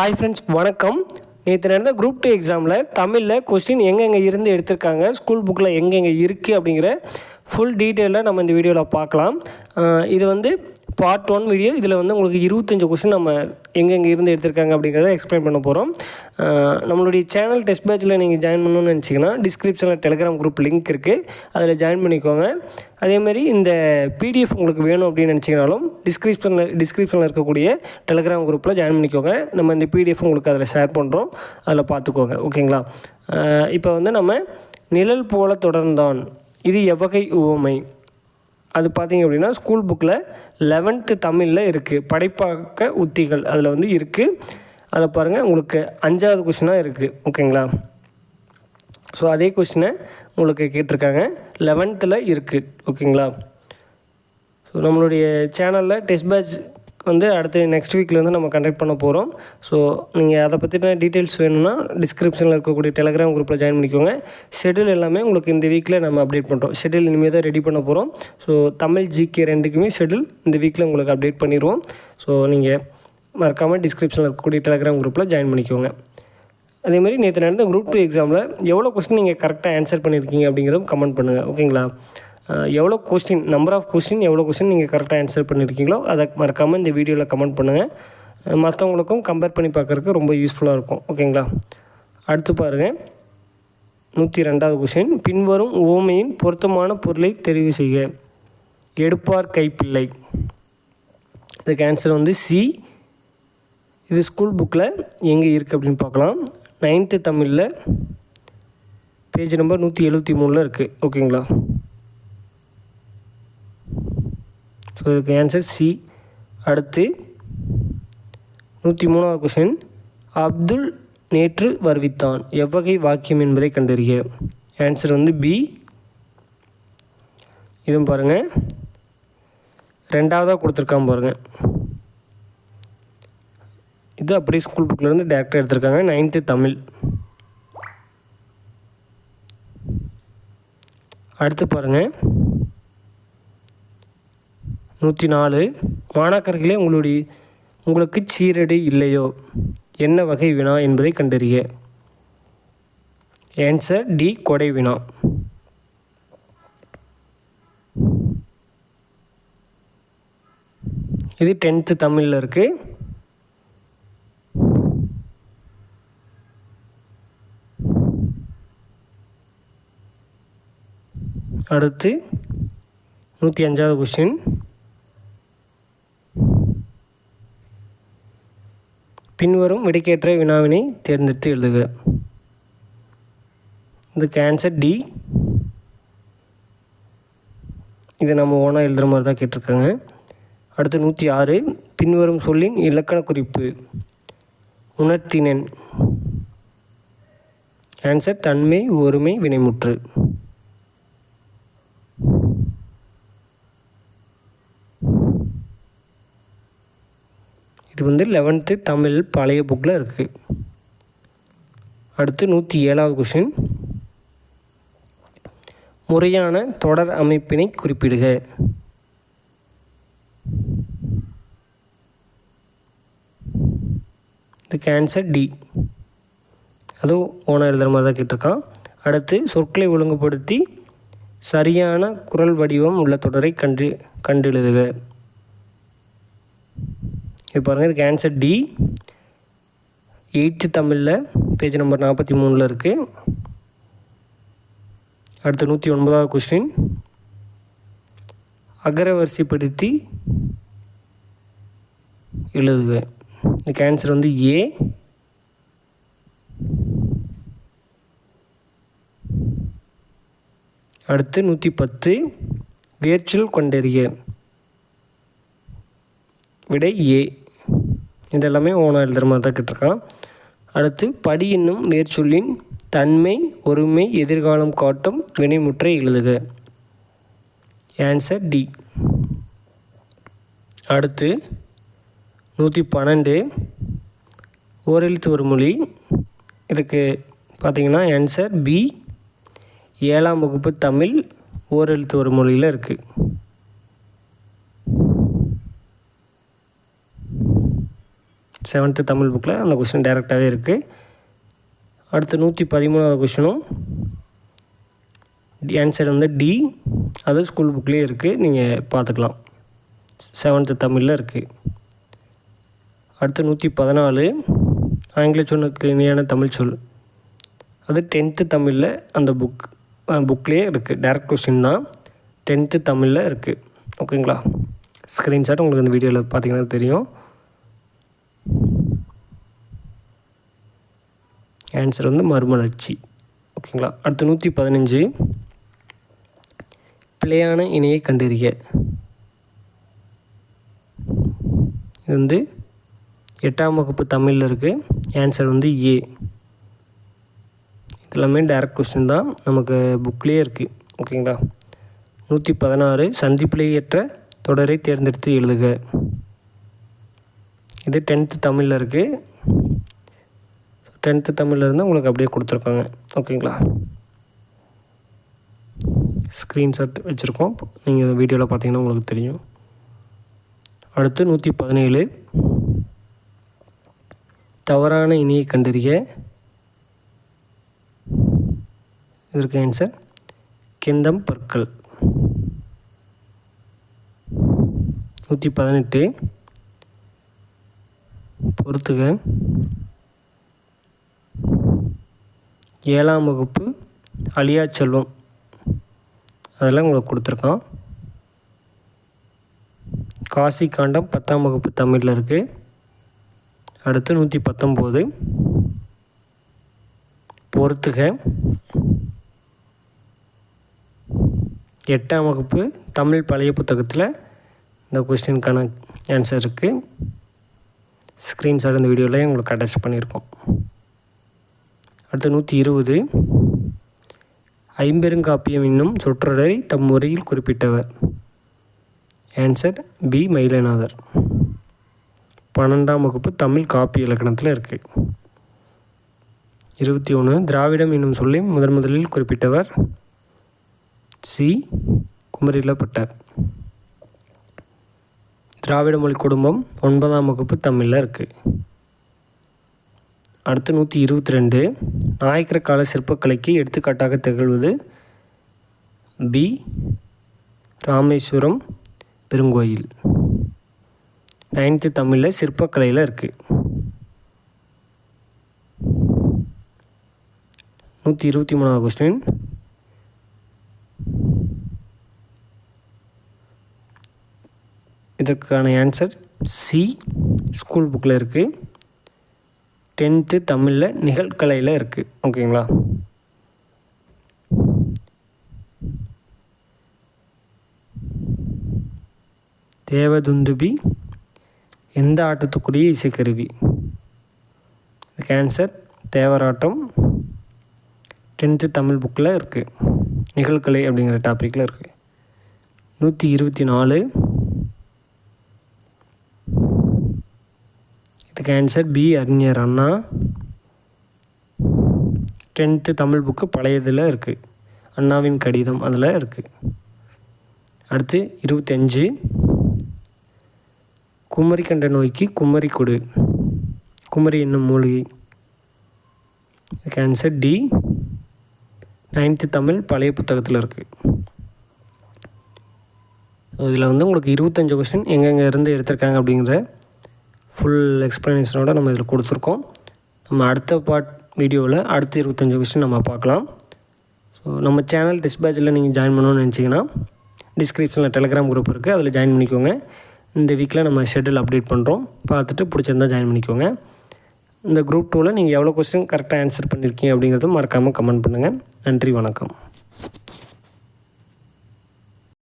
Hi friends வணக்கம். நேற்று நடந்த குரூப் டூ எக்ஸாமில் தமிழில் கொஸ்டின் எங்கெங்கே இருந்து எடுத்திருக்காங்க ஸ்கூல் புக்கில் எங்கெங்கே இருக்குது அப்படிங்கிற ஃபுல் டீட்டெயிலில் நம்ம இந்த வீடியோவில் பார்க்கலாம். இது வந்து பார்ட் ஒன் வீடியோ இதில் வந்து உங்களுக்கு இருபத்தஞ்சு கொஸ்டின் நம்ம எங்கெங்கே இருந்து எடுத்திருக்காங்க அப்படிங்கிறத எக்ஸ்பிளைன் பண்ண போகிறோம் நம்மளுடைய சேனல் டெஸ்ட் பேட்சில் நீங்கள் ஜாயின் பண்ணணும்னு நினச்சிங்கன்னா டிஸ்கிரிப்ஷனில் டெலிகிராம் குரூப் லிங்க் இருக்குது அதில் ஜாயின் பண்ணிக்கோங்க. அதேமாதிரி இந்த பிடிஎஃப் உங்களுக்கு வேணும் அப்படின்னு நினச்சிங்கனாலும் டிஸ்கிரிப்ஷனில் டிஸ்கிரிப்ஷனில் இருக்கக்கூடிய டெலிகிராம் குரூப்பில் ஜாயின் பண்ணிக்கோங்க. நம்ம இந்த பிடிஎஃப் உங்களுக்கு அதில் ஷேர் பண்ணுறோம் அதில் பார்த்துக்கோங்க ஓகேங்களா? இப்போ வந்து நம்ம நிழல் போல தொடர்ந்தான். இது எவ்வகை உவமை? அது பார்த்தீங்க அப்படின்னா ஸ்கூல் புக்கில் லெவன்த்து தமிழில் இருக்குது படைப்பாக்க உத்திகள் அதில் வந்து இருக்குது அதில் பாருங்கள் உங்களுக்கு அஞ்சாவது கொஷினாக இருக்குது ஓகேங்களா ஸோ அதே கொஷினை உங்களுக்கு கேட்டிருக்காங்க. லெவன்த்தில் இருக்குது ஓகேங்களா ஸோ நம்மளுடைய சேனலில் டெஸ்ட் பேட்ச் வந்து அடுத்து நெக்ஸ்ட் வீக்லேருந்து நம்ம கண்டக்ட் பண்ண போகிறோம் ஸோ நீங்கள் அதை பற்றின டீட்டெயில்ஸ் வேணும்னா டிஸ்கிரிப்ஷனில் இருக்கக்கூடிய டெலகிராம் குரூப்பில் ஜாயின் பண்ணிக்கோங்க. ஷெடியூல் எல்லாமே உங்களுக்கு இந்த வீக்கில் நம்ம அப்டேட் பண்ணுறோம் ஷெடியூல் இனிமேல் தான் ரெடி பண்ண போகிறோம் ஸோ தமிழ் ஜிகே ரெண்டுக்குமே ஷெடியூல் இந்த வீக்கில் உங்களுக்கு அப்டேட் பண்ணிடுவோம் ஸோ நீங்கள் மறக்காமல் டிஸ்கிரிப்ஷனில் இருக்கக்கூடிய டெலகிராம் குரூப்பில் ஜாயின் பண்ணிக்கோங்க. அதேமாதிரி நேற்று நடந்த குரூப் டூ எக்ஸாமில் எவ்வளோ கொஸ்டின் நீங்கள் கரெக்டாக ஆன்சர் பண்ணியிருக்கீங்க அப்படிங்கிறதும் கமெண்ட் பண்ணுங்கள் ஓகேங்களா எவ்வளோ கொஸ்டின் நம்பர் ஆஃப் கொஸ்டின் எவ்வளோ கொஸ்டின் நீங்கள் கரெக்டாக ஆன்சர் பண்ணியிருக்கீங்களோ அதை மறக்காமல் இந்த வீடியோவில் கமெண்ட் பண்ணுங்கள் மற்றவங்களுக்கும் கம்பேர் பண்ணி பார்க்குறதுக்கு ரொம்ப யூஸ்ஃபுல்லாக இருக்கும். ஓகேங்களா அடுத்து பாருங்கள் நூற்றி ரெண்டாவது கொஸ்டின் பின்வரும் ஓமையின் பொருத்தமான பொருளை தெரிவு செய்க. எடுப்பார் கைப்பிள்ளை. இதுக்கு ஆன்சர் வந்து சி இது ஸ்கூல் புக்கில் எங்கே இருக்குது அப்படின்னு பார்க்கலாம். நைன்த்து தமிழில் பேஜ் நம்பர் நூற்றி எழுபத்தி மூணில் இருக்குது ஓகேங்களா ஸோ இதுக்கு ஆன்சர் சி அடுத்து நூற்றி மூணாவது கொஷின் அப்துல் நேற்று வருவித்தான். எவ்வகை வாக்கியம் என்பதை கண்டறிய ஆன்சர் வந்து பி இதுவும் பாருங்கள் ரெண்டாவதாக கொடுத்துருக்கான் பாருங்கள் இது அப்படியே ஸ்கூல் புக்கிலேருந்து டேரக்டர் எடுத்திருக்காங்க. நைன்த்து தமிழ். அடுத்து பாருங்கள் நூற்றி நாலு மாணாக்கர்களே உங்களுடைய உங்களுக்கு சீரடி இல்லையோ? என்ன வகை வினா என்பதை கண்டறிய. ஆன்சர் டி கொடை வினா. இது டென்த்து தமிழில் இருக்குது அடுத்து நூற்றி அஞ்சாவது கொஸ்டின் பின்வரும் விடைக்கேற்ற வினாவினை தேர்ந்தெடுத்து எழுதுக. இதுக்கு ஆன்சர் டி. இதை நம்ம ஓனாக எழுதுகிற மாதிரி தான் கேட்டிருக்காங்க. அடுத்து நூற்றி ஆறு. பின்வரும் சொல்லின் இலக்கண குறிப்பு. உணர்த்தினன். ஆன்சர் தன்மை ஒருமை வினைமுற்று. இது வந்து லெவன்த்து தமிழ் பழைய புக்கில் இருக்குது அடுத்து நூற்றி ஏழாவது கொஷின் முறையான தொடர் அமைப்பினை குறிப்பிடுக. இதுக்கு ஆன்சர் டி அதுவும் ஓனாக எழுதுகிற மாதிரி தான் கேட்டிருக்கான். அடுத்து சொற்களை ஒழுங்குபடுத்தி சரியான குரல் வடிவம் உள்ள தொடரை கண்டு கண்டு இப்போ பாருங்கள் இதுக்கு ஆன்சர் டி எயித்து தமிழில் பேஜ் நம்பர் நாற்பத்தி மூணில் இருக்குது அடுத்து நூற்றி ஒன்பதாவது கொஸ்டின் அகரவரிசைப்படுத்தி எழுதுக. இதுக்கு ஆன்சர் வந்து ஏ அடுத்து நூற்றி பத்து. வேர்ச்சொல் கொண்டறிய. விடை ஏ இதெல்லாமே ஓனாக எழுதுகிற மாதிரி தான் கேட்டிருக்கான். அடுத்து படி என்னும் வேர்ச்சொல்லின் தன்மை ஒருமை எதிர்காலம் காட்டும் வினைமுற்றை எழுதுக. ஆன்சர் டி அடுத்து நூற்றி பன்னெண்டு. ஓரெழுத்து ஒரு மொழி. இதுக்கு பார்த்தீங்கன்னா ஆன்சர் பி ஏழாம் வகுப்பு தமிழ் ஓரெழுத்து ஒரு மொழியில் இருக்குது செவன்த்து தமிழ் புக்கில் அந்த கொஸ்டின் டேரெக்டாகவே இருக்குது அடுத்து நூற்றி பதிமூணாவது கொஸ்டினும் ஆன்சர் வந்து டி அது ஸ்கூல் புக்லேயே இருக்குது நீங்கள் பார்த்துக்கலாம். செவன்த்து தமிழில் இருக்குது அடுத்து நூற்றி பதினாலு ஆங்கில சொன்னுக்கு இணையான தமிழ் சொல். அது டென்த்து தமிழில் அந்த புக் புக்லேயே இருக்குது டேரக்ட் கொஸ்டின் தான். டென்த்து தமிழில் இருக்குது ஓகேங்களா ஸ்க்ரீன்ஷாட் உங்களுக்கு இந்த வீடியோவில் பார்த்தீங்கன்னா தெரியும். ஆன்சர் வந்து மறுமலர்ச்சி. ஓகேங்களா அடுத்து நூற்றி பதினஞ்சு. பிழையான இணையை கண்டறிய இது வந்து எட்டாம் வகுப்பு தமிழில் இருக்குது ஆன்சர் வந்து ஏ இதெல்லாமே டேரக்ட் கொஸ்டின் தான். நமக்கு புக்லேயே இருக்குது ஓகேங்களா நூற்றி பதினாறு. சந்திப்பிலேயற்ற தொடரை தேர்ந்தெடுத்து எழுதுக. இது டென்த்து தமிழில் இருக்குது டென்த்து தமிழில் இருந்து உங்களுக்கு அப்படியே கொடுத்துருக்காங்க. ஓகேங்களா ஸ்க்ரீன்ஷாட் வச்சுருக்கோம். நீங்கள் வீடியோவில் பார்த்தீங்கன்னா உங்களுக்கு தெரியும். அடுத்து நூற்றி பதினேழு. தவறான இணையை கண்டறிய. இதற்கு ஆன்சர் கெந்தம் பற்கள். நூற்றி பதினெட்டு. பொறுத்துக. ஏழாம் வகுப்பு அழியா செல்வம். அதெல்லாம் உங்களுக்கு கொடுத்துருக்கான் காசி காண்டம் பத்தாம் வகுப்பு தமிழில் இருக்குது அடுத்து நூற்றி பத்தொம்போது பொறுத்துக. எட்டாம் வகுப்பு தமிழ் பழைய புத்தகத்தில் இந்த கொஸ்டினுக்கான ஆன்சர் இருக்குது ஸ்க்ரீன்ஷாட் இந்த வீடியோவில் உங்களுக்கு அட்டாச் பண்ணியிருக்கோம். அடுத்து நூற்றி இருபது. ஐம்பெருங்காப்பியம் என்னும் சொற்றொடரை தம் முறையில் குறிப்பிட்டவர். Answer B Mayilanathar. பன்னெண்டாம் வகுப்பு தமிழ் காப்பி இலக்கணத்தில் இருக்குது இருபத்தி ஒன்று திராவிடம் என்னும் சொல்லி முதன் முதலில் குறிப்பிட்டவர் சி. குமரிலப்பட்டார். திராவிட மொழி குடும்பம் ஒன்பதாம் வகுப்பு தமிழில் இருக்குது அடுத்து நூற்றி இருபத்தி ரெண்டு நாயக்கர் கால சிற்பக்கலைக்கு எடுத்துக்காட்டாக திகழ்வது பி. ராமேஸ்வரம் பெருங்கோயில். நைன்த்து தமிழில் சிற்பக்கலையில் இருக்குது நூற்றி இருபத்தி மூணாவது கொஸ்டின் இதற்கான ஆன்சர் சி ஸ்கூல் புக்கில் இருக்குது டென்த்து தமிழில் நிகழ்கலையில் இருக்குது ஓகேங்களா? தேவதுந்துபி எந்த ஆட்டத்துக்குரிய இசைக்கருவி? கேன்சர் தேவராட்டம் டென்த்து தமிழ் புக்கில் இருக்குது நிகழ்கலை அப்படிங்கிற டாப்பிக்கில் இருக்குது நூற்றி இருபத்தி நாலு இதுக்கு ஆன்சர் பி அறிஞர் அண்ணா. டென்த்து தமிழ் புக்கு பழையதில் இருக்குது அண்ணாவின் கடிதம் அதில் இருக்குது அடுத்து இருபத்தஞ்சு. குமரி கண்ட நோய்க்கு குமரி கொடு. குமரி என்னும் மூலிகை. இதுக்கு ஆன்சர் டி நைன்த்து தமிழ் பழைய புத்தகத்தில் இருக்குது இதில் வந்து உங்களுக்கு இருபத்தஞ்சு கொஸ்டின் எங்கெங்கே இருந்து எடுத்திருக்காங்க அப்படிங்கிற ஃபுல் எக்ஸ்ப்ளனேஷனோட நம்ம இதில் கொடுத்துருக்கோம். நம்ம அடுத்த பார்ட் வீடியோவில் அடுத்த இருபத்தஞ்சி கொஸ்டின் நம்ம பார்க்கலாம். ஸோ நம்ம சேனல் டிஸ்பேச்சில் நீங்கள் ஜாயின் பண்ணணும்னு நினச்சிங்கன்னா டிஸ்கிரிப்ஷனில் டெலிகிராம் குரூப் இருக்குது அதில் ஜாயின் பண்ணிக்கோங்க. இந்த வீக்கில் நம்ம ஷெட்யூல் அப்டேட் பண்ணுறோம் பார்த்துட்டு பிடிச்சிருந்தால் ஜாயின் பண்ணிக்கோங்க. இந்த குரூப் டூவில் நீங்கள் எவ்வளோ கொஸ்டின் கரெக்டாக ஆன்சர் பண்ணியிருக்கீங்க அப்படிங்கிறதும் மறக்காமல் கமெண்ட் பண்ணுங்கள் நன்றி வணக்கம்.